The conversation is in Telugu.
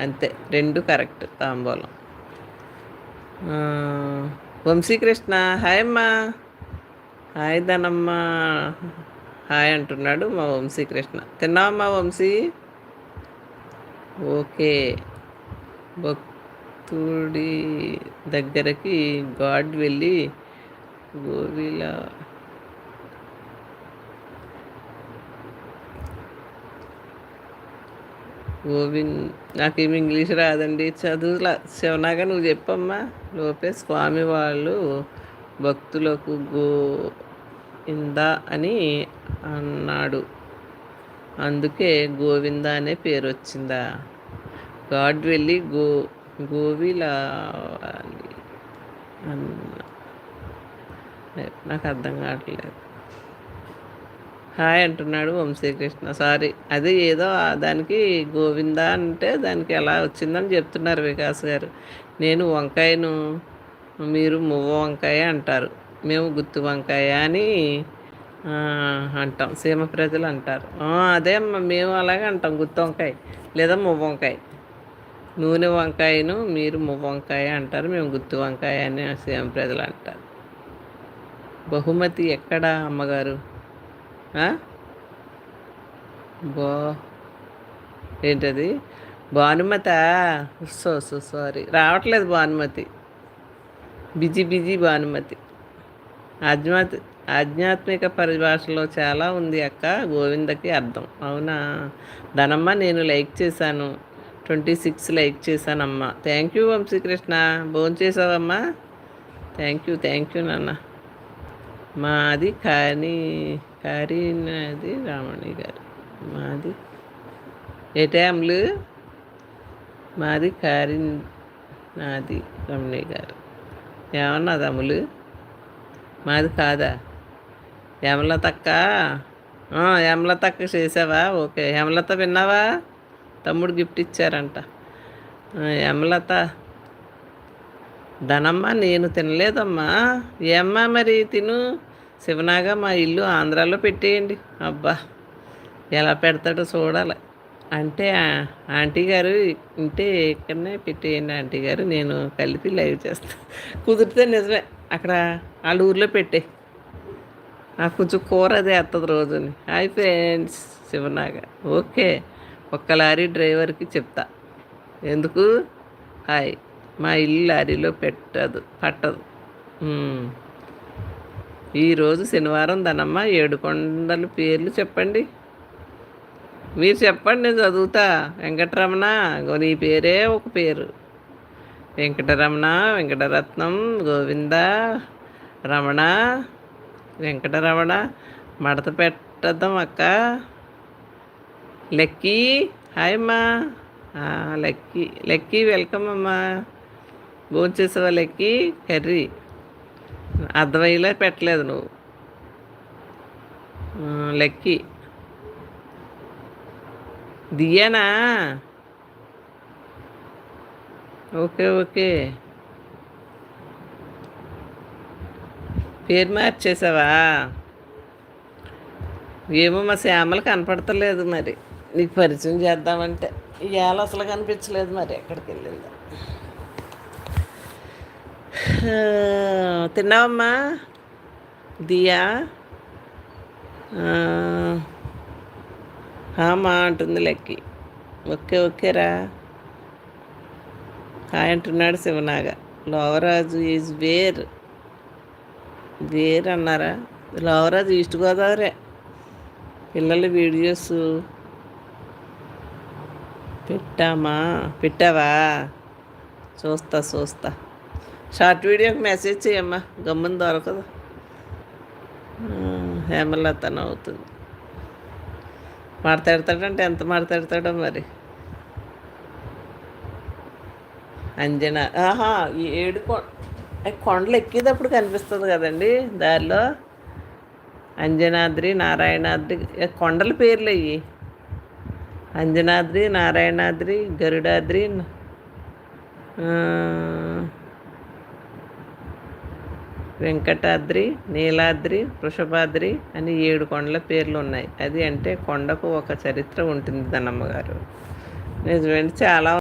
అంతే రెండు కరెక్ట్ తాంబూలం. వంశీకృష్ణ హాయ్ అమ్మా. హాయ్ ధనమ్మ. హాయ్ అంటున్నాడు మా వంశీకృష్ణ. తిన్నావమ్మా వంశీ? ఓకే. భక్తుడి దగ్గరకి గాడ్ వెళ్ళి గోవిలా గోవింద్ నాకేమి ఇంగ్లీష్ రాదండి. చదువులా శివనాగా నువ్వు చెప్పమ్మా. లోపే స్వామి వాళ్ళు భక్తులకు గో ఇందా అని అన్నాడు. అందుకే గోవింద అనే పేరు వచ్చిందా గాడ్ వెళ్ళి గో గోవిలా అన్న. నాకు అర్థం కావట్లేదు. హాయ్ అంటున్నాడు వంశీకృష్ణ. సారీ అది ఏదో దానికి గోవింద అంటే దానికి ఎలా వచ్చిందని చెప్తున్నారు వికాస్ గారు. నేను వంకాయను మీరు మువ్వ వంకాయ అంటారు. మేము గుత్తు వంకాయ అని అంటాం. సీమ ప్రజలు అంటారు. అదే మేము అలాగే అంటాం గుత్తి వంకాయ లేదా మువ్వ వంకాయ. నూనె వంకాయను మీరు మువ్వ వంకాయ అంటారు మేము గుత్తి వంకాయ అని సీమ ప్రజలు అంటారు. బహుమతి ఎక్కడ అమ్మగారు? బా. ఏంటది? భానుమత? So so sorry. రావట్లేదు భానుమతి. Busy busy Bhanumathi. ఆధ్యాత్ ఆధ్యాత్మిక పరిభాషలో చాలా ఉంది అక్క. గోవిందకి అర్థం. అవునా? ధనమ్మ నేను లైక్ చేశాను. Twenty six like చేశానమ్మా. Thank you Vamsikrishna. భోజనం చేసావమ్మా థ్యాంక్ యూ థ్యాంక్ యూ నాన్న. మాది కానీ కారీనది రామణి గారు. మాది ఏ టైంలు మాది కారి నాది రమణి గారు. ఏమన్నా తమ్ములు? మాది కాదా? యమలతక్క యమలతక్క చేసావా? ఓకే. యమలత విన్నావా? తమ్ముడు గిఫ్ట్ ఇచ్చారంట. యమలత ధనమ్మ నేను తినలేదమ్మా. ఏమ్మా మరి తిను? శివనాగా మా ఇల్లు ఆంధ్రాలో పెట్టేయండి. అబ్బా ఎలా పెడతాడో చూడాలి. అంటే ఆంటీ గారు ఇంటే ఇక్కడనే పెట్టేయండి ఆంటీ గారు. నేను కలిపి లైవ్ చేస్తాను కుదిరితే నిజమే అక్కడ వాళ్ళ ఊర్లో పెట్టే. నాకు కొంచెం కూర అదే వస్తుంది రోజుని. Hi friends Sivanaga. ఓకే ఒక్క లారీ డ్రైవర్కి చెప్తా. ఎందుకు? హాయ్. మా ఇల్లు లారీలో పెట్టదు పట్టదు. ఈరోజు శనివారం ధనమ్మ ఏడు కొండల పేర్లు చెప్పండి. మీరు చెప్పండి నేను చదువుతా. వెంకటరమణ నీ పేరే ఒక పేరు. వెంకటరమణ వెంకటరత్నం గోవింద రమణ వెంకటరమణ మడత పెట్టద్దాం అక్క. లక్కీ హాయ్ అమ్మా. లక్కీ లక్కీ వెల్కమ్ అమ్మా. భోంచేసే వాళ్ళకి కర్రీ. అర్థమయ్యేలా పెట్టలేదు నువ్వు. లెక్కి. దియ్యానా? Okay okay. పేరు మార్చేసావా? ఏమో మా శ్యామలు కనపడతలేదు మరి. నీకు పరిచయం చేద్దామంటే. ఇవాళ అసలు కనిపించలేదు మరి ఎక్కడికి వెళ్ళిందా తిన్నావమ్మా దియా మా అంటుంది లెక్కి. ఓకే ఓకేరా. హాయ్ అంటున్నాడు Sivanaga. Lovaraju is where. Where అన్నారా? లోవరాజు ఈస్ట్ గోదావరే. పిల్లల వీడియోస్ పెట్టామా? పెట్టావా? చూస్తా చూస్తా. షార్ట్ వీడియోకి మెసేజ్ చేయమ్మా. గమ్మున దొరకదు. హేమలతన అవుతుంది. మాట్లాడతాడంటే ఎంత మాట్లాడతాడో మరి. అంజనా ఆహా ఈ ఏడు కొండలు ఎక్కేటప్పుడు కనిపిస్తుంది కదండి దారిలో. అంజనాద్రి నారాయణాద్రి కొండల పేర్లు అయ్యి. అంజనాద్రి నారాయణాద్రి గరుడాద్రి వెంకటాద్రి నీలాద్రి వృషభాద్రి అని ఏడు కొండల పేర్లు ఉన్నాయి. అది అంటే కొండకు ఒక చరిత్ర ఉంటుంది దన్నమ్మగారు నిజమేంటి చాలా